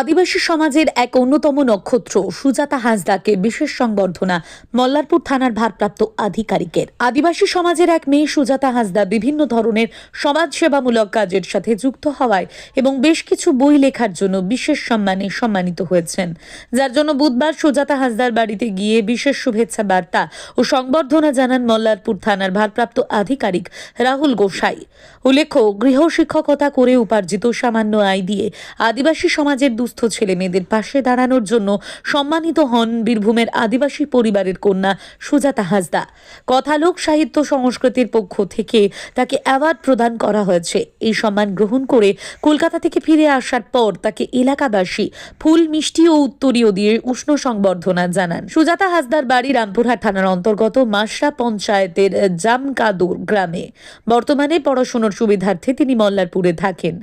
আদিবাসী সমাজের এক অন্যতম নক্ষত্র, সুজাতা হাসদাকে বিশেষ সংবর্ধনা মল্লারপুর থানার ভারপ্রাপ্ত আধিকারিকের। আদিবাসী সমাজের এক মেয়ে সুজাতা হাসদা বিভিন্ন ধরনের সমাজসেবামূলক কাজের সাথে যুক্ত হওয়ায় এবং বেশ কিছু বই লেখার জন্য বিশেষ সম্মানে সম্মানিত হয়েছেন। যার জন্য বুধবার সুজাতা হাসদার বাড়িতে গিয়ে বিশেষ শুভেচ্ছা বার্তা ও সংবর্ধনা জানান মল্লারপুর থানার ভারপ্রাপ্ত আধিকারিক রাহুল গোসাই। উল্লেখ্য, গৃহ শিক্ষকতা করে উপার্জিত সামান্য আয় দিয়ে আদিবাসী সমাজের দুস্থ ছেলে মেয়েদের পাশে দাঁড়ানোর জন্য সম্মানিত হন বীরভূমের আদিবাসী পরিবারের কন্যা সুজাতা হাসদা। কথালোক সাহিত্য সংস্কৃতির পক্ষ থেকে তাকে অ্যাওয়ার্ড প্রদান করা হয়েছে। এই সম্মান গ্রহণ করে কলকাতা থেকে ফিরে আসার পর তাকে এলাকাবাসী ফুল, মিষ্টি ও উত্তরীয় দিয়ে উষ্ণ সংবর্ধনা জানান। সুজাতা হাসদার বাড়ি রামপুরহাট থানার অন্তর্গত মাসরা পঞ্চায়েতের জামকাদুর গ্রামে। বর্তমানে পড়াশোনার সুবিধার্থে তিনি মল্লারপুরে থাকেন।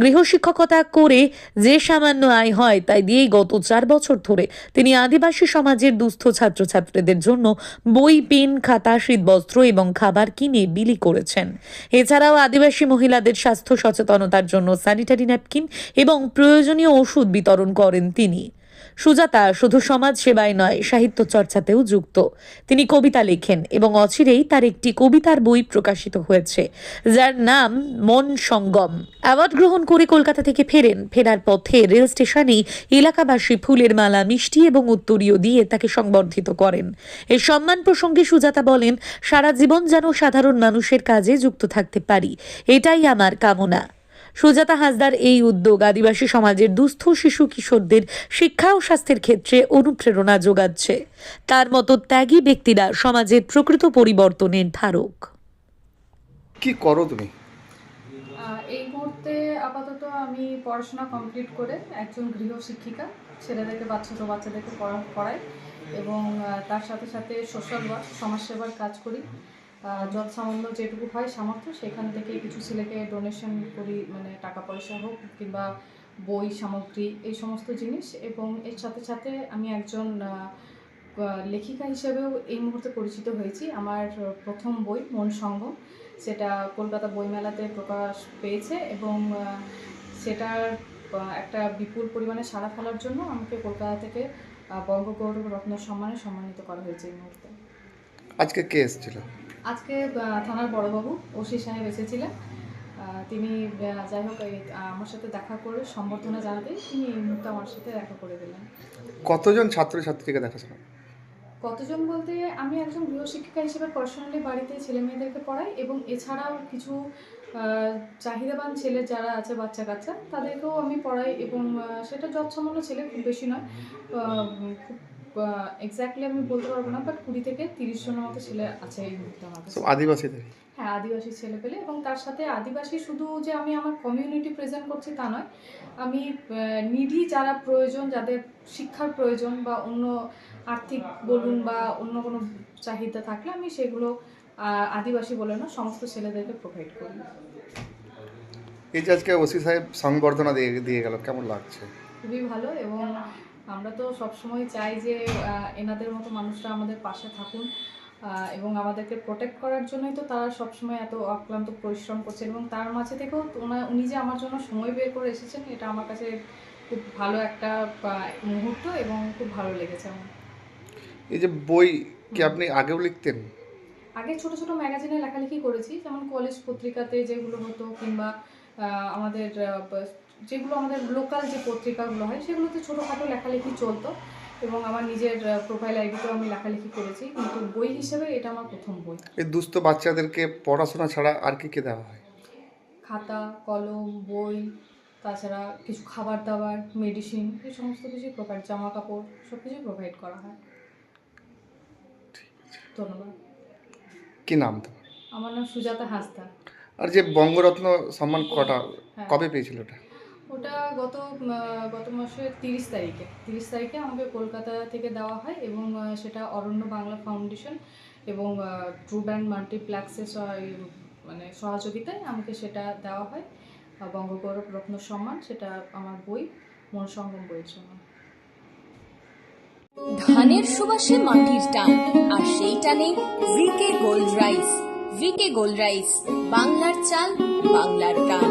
গৃহশিক্ষকতা করে যে সামান্য আয় হয়, তাই দিয়েই গত চার বছর ধরে তিনি আদিবাসী সমাজের দুস্থ ছাত্রছাত্রীদের জন্য বই, পেন, খাতা, শীতবস্ত্র এবং খাবার কিনে বিলি করেছেন। এছাড়াও আদিবাসী মহিলাদের স্বাস্থ্য সচেতনতার জন্য স্যানিটারি ন্যাপকিন এবং প্রয়োজনীয় ওষুধ বিতরণ করেন তিনি। সুজাতা শুধু সমাজ সেবায় নয়, সাহিত্য চর্চাতেও যুক্ত। তিনি কবিতা লেখেন এবং অচিরেই তার একটি কবিতার বই প্রকাশিত হয়েছে, যার নাম মন সঙ্গম। অ্যাওয়ার্ড গ্রহণ করে কলকাতা থেকে ফেরেন, ফেরার পথে রেল স্টেশনেই এলাকাবাসী ফুলের মালা, মিষ্টি এবং উত্তরীয় দিয়ে তাকে সংবর্ধিত করেন। এই সম্মান প্রসঙ্গে সুজাতা বলেন, সারা জীবন যেন সাধারণ মানুষের কাজে যুক্ত থাকতে পারি, এটাই আমার কামনা। সুজাতা হাসদার এই উদ্যোগ আদিবাসী সমাজের দুস্থ শিশু কিশোরদের শিক্ষা ও স্বাস্থ্যের ক্ষেত্রে অনুপ্রেরণা যোগাচ্ছে। তার মতো ত্যাগী ব্যক্তিরা সমাজের প্রকৃত পরিবর্তনের ধারক। কি করো তুমি? এই মুহূর্তে আপাতত আমি পড়াশোনা কমপ্লিট করে একজন গৃহ শিক্ষিকা ছেলেদেরকে বা ছোটো বাচ্চাদেরকে পড়া পড়াই এবং তার সাথে সাথে সোশ্যাল ওয়ার্ক সমাজসেবার কাজ করি। যত সামান্য যেটুকু হয় সামর্থ্য, সেখান থেকে কিছু ছেলেকে ডোনেশন করি মানে টাকা পয়সা হোক কিংবা বই, সামগ্রী, এই সমস্ত জিনিস। এবং এর সাথে সাথে আমি একজন লেখিকা হিসেবেও এই মুহূর্তে পরিচিত হয়েছি। আমার প্রথম বই, মন সঙ্গম সেটা কলকাতা বইমেলাতে প্রকাশ পেয়েছে এবং সেটার একটা বিপুল পরিমাণে সাড়া ফেলার জন্য আমাকে কলকাতা থেকে বঙ্গগৌরব রত্ন সম্মানে সম্মানিত করা হয়েছে এই মুহূর্তে। আজকে কে এসেছিল? আজকে থানার বড়বাবু ওসি সাহেব এসেছিলেন। তিনি যাই হোক আমার সাথে দেখা করে সম্বর্ধনা জানাতেই তিনি এই মুহূর্তে আমার সাথে দেখা করে দিলেন। কতজন ছাত্রছাত্রীকে দেখাশোনা? কতজন বলতে আমি একজন গৃহশিক্ষিকা হিসেবে পার্সোনালি বাড়িতে ছেলে মেয়েদেরকে পড়াই এবং এছাড়াও কিছু চাহিদাবান ছেলে যারা আছে বাচ্চা কাচ্চা তাদেরকেও আমি পড়াই এবং সেটা যৎসামান্য ছেলে খুব বেশি নয়। খুব এক্স্যাক্টলি আমি বলতে পারব না বাট কুড়ি থেকে তিরিশ জনের মতো ছেলে আছে এই মুহূর্তে আমার কাছে। আদিবাসীদের হ্যাঁ আদিবাসী ছেলে পেলে এবং তার সাথে আদিবাসী শুধু যে আমি আমার কমিউনিটি প্রেজেন্ট করছি তা নয় আমি নিডি যারা প্রয়োজন যাদের শিক্ষার প্রয়োজন বা অন্য আর্থিক বলুন বা অন্য কোনো চাহিদা থাকলে আমি সেগুলো আদিবাসী বলে না সমস্ত ছেলেদেরকে প্রোভাইড করি। এই যে আজকে ওসি সাহেব সংবর্ধনা দিয়ে দিয়ে গেল কেমন লাগছে? খুবই ভালো এবং আমরা তো সবসময় চাই যে এনাদের মতো মানুষরা আমাদের পাশে থাকুন এবং আমাদেরকে প্রোটেক্ট করার জন্যই তো তারা সবসময় এত অক্লান্ত পরিশ্রম করছেন এবং তার মাঝে থেকেও উনি যে আমার জন্য সময় বের করে এসেছেন এটা আমার কাছে খুব ভালো একটা মুহূর্ত এবং খুব ভালো লেগেছে আমার। এই যে বই কি আপনি আগেও লিখতেন? আগে ছোট ছোট ম্যাগাজিনে লেখালেখি করেছি যেমন কলেজ পত্রিকাতে যেগুলো হতো কিংবা আমাদের যেগুলো আমাদের লোকাল যে পত্রিকাগুলো হয় সেগুলোতে ছোটোখাটো লেখালেখি চলতো এবং আমার নিজের প্রোফাইল আইডিতেও আমি লেখালেখি করেছি। কিন্তু বই হিসেবে এটা আমার প্রথম বই। এই দুস্থ বাচ্চাদেরকে পড়াশোনা ছাড়া আর কি কি দেওয়া হয়? খাতা কলম বই তাছাড়া কিছু খাবার দাবার মেডিসিন এই সমস্ত কিছুই প্রোভাইড জামা কাপড় সব কিছুই প্রোভাইড করা হয় ধন্যবাদ। কি নাম তোমার? আমার নাম সুজাতা হাসদা আর যে বঙ্গরত্ন সম্মান কটা হ্যাঁ। কবে পেয়েছিল ওটা? ওটা গত গত মাসের তিরিশ তারিখে। তিরিশ তারিখে আমাকে কলকাতা থেকে দেওয়া হয় এবং সেটা অরণ্য বাংলা ফাউন্ডেশন এবং ট্রু ব্যান্ড মাল্টিপ্লেক্সের মানে সহযোগিতায় আমাকে সেটা দেওয়া হয়। বঙ্গগৌরব রত্ন সম্মান, সেটা আমার বই, মন সঙ্গম বইয়ের জন্য ধানের সুবাসে মাটির টান, আর সেই টানে VK gold rice VK gold rice বাংলার চাল, বাংলার গান।